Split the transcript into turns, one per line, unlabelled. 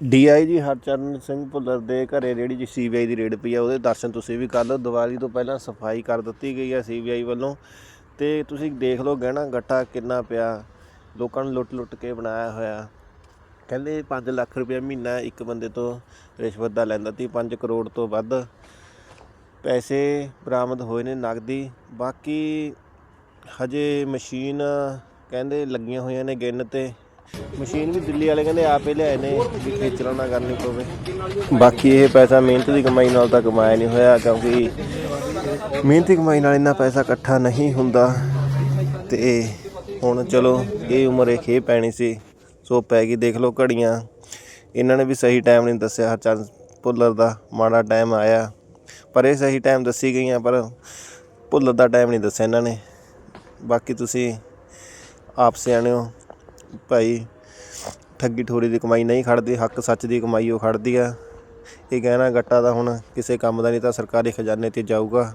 DIG Harcharan Singh Bhullar ਦੇ ਘਰੇ ਜਿਹੜੀ ਜੀ ਸੀਬੀਆਈ ਦੀ ਰੇਡ ਪਈ ਆ, ਉਹਦੇ ਦਰਸ਼ਨ ਤੁਸੀਂ ਵੀ ਕਰ ਲਓ। ਦੀਵਾਲੀ ਤੋਂ ਪਹਿਲਾਂ ਸਫ਼ਾਈ ਕਰ ਦਿੱਤੀ ਗਈ ਆ ਸੀਬੀਆਈ ਵੱਲੋਂ। ਤੇ ਤੁਸੀਂ ਦੇਖ ਲਓ ਗਹਿਣਾ ਗੱਟਾ ਕਿੰਨਾ ਪਿਆ। ਲੋਕਾਂ ਨੂੰ ਲੁੱਟ ਲੁੱਟ ਕੇ ਬਣਾਇਆ ਹੋਇਆ। ਕਹਿੰਦੇ 5 ਲੱਖ ਰੁਪਏ ਮਹੀਨਾ ਇੱਕ ਬੰਦੇ ਤੋਂ ਰਿਸ਼ਵਤ ਦਾ ਲੈਂਦਾ ਸੀ 5 ਕਰੋੜ ਤੋਂ ਵੱਧ ਪੈਸੇ ਬਰਾਮਦ ਹੋਏ ਨੇ ਨਗਦੀ। ਬਾਕੀ ਹਜੇ ਮਸ਼ੀਨ ਕਹਿੰਦੇ ਲੱਗੀਆਂ ਹੋਈਆਂ ਨੇ ਗਿਣ ਤੇ ਮਸ਼ੀਨ ਵੀ ਦਿੱਲੀ ਵਾਲੇ ਕਹਿੰਦੇ ਆਪੇ ਲਿਆਏ ਨੇ, ਵੀ ਖੇਚਲਾਂ ਨਾ ਕਰਨੀ ਪਵੇ। ਬਾਕੀ ਇਹ ਪੈਸਾ ਮਿਹਨਤ ਦੀ ਕਮਾਈ ਨਾਲ ਤਾਂ ਕਮਾਇਆ ਨਹੀਂ ਹੋਇਆ, ਕਿਉਂਕਿ ਮਿਹਨਤ ਦੀ ਕਮਾਈ ਨਾਲ ਇੰਨਾ ਪੈਸਾ ਇਕੱਠਾ ਨਹੀਂ ਹੁੰਦਾ। ਤੇ ਹੁਣ ਚਲੋ, ਇਹ ਉਮਰ ਇਹ ਖੇ ਪੈਣੀ ਸੀ, ਸੋ ਪੈ ਗਈ ਦੇਖ ਲਓ ਘੜੀਆਂ। ਇਹਨਾਂ ਨੇ ਵੀ ਸਹੀ ਟਾਈਮ ਨਹੀਂ ਦੱਸਿਆ ਹਰਚੰਦ ਭੁੱਲਰ ਦਾ ਮਾੜਾ ਟਾਈਮ ਆਇਆ। ਪਰ ਇਹ ਸਹੀ ਟਾਈਮ ਦੱਸੀ ਗਈਆਂ, ਪਰ ਭੁੱਲਰ ਦਾ ਟਾਈਮ ਨਹੀਂ ਦੱਸਿਆ ਇਹਨਾਂ ਨੇ। ਬਾਕੀ ਤੁਸੀਂ ਆਪ ਸਿਆਣੇ ਹੋ। ਭਾਈ, ਠੱਗੀ ਠੋਰੀ ਦੀ ਕਮਾਈ ਨਹੀਂ ਖੜਦੀ, ਹੱਕ ਸੱਚ ਦੀ ਕਮਾਈ ਉਹ ਖੜਦੀ ਆ। ਇਹ ਕਹਿਣਾ ਗੱਟਾ ਦਾ ਹੁਣ ਕਿਸੇ ਕੰਮ ਦਾ ਨਹੀਂ ਤਾਂ ਸਰਕਾਰੀ ਖਜ਼ਾਨੇ ਤੇ ਜਾਊਗਾ।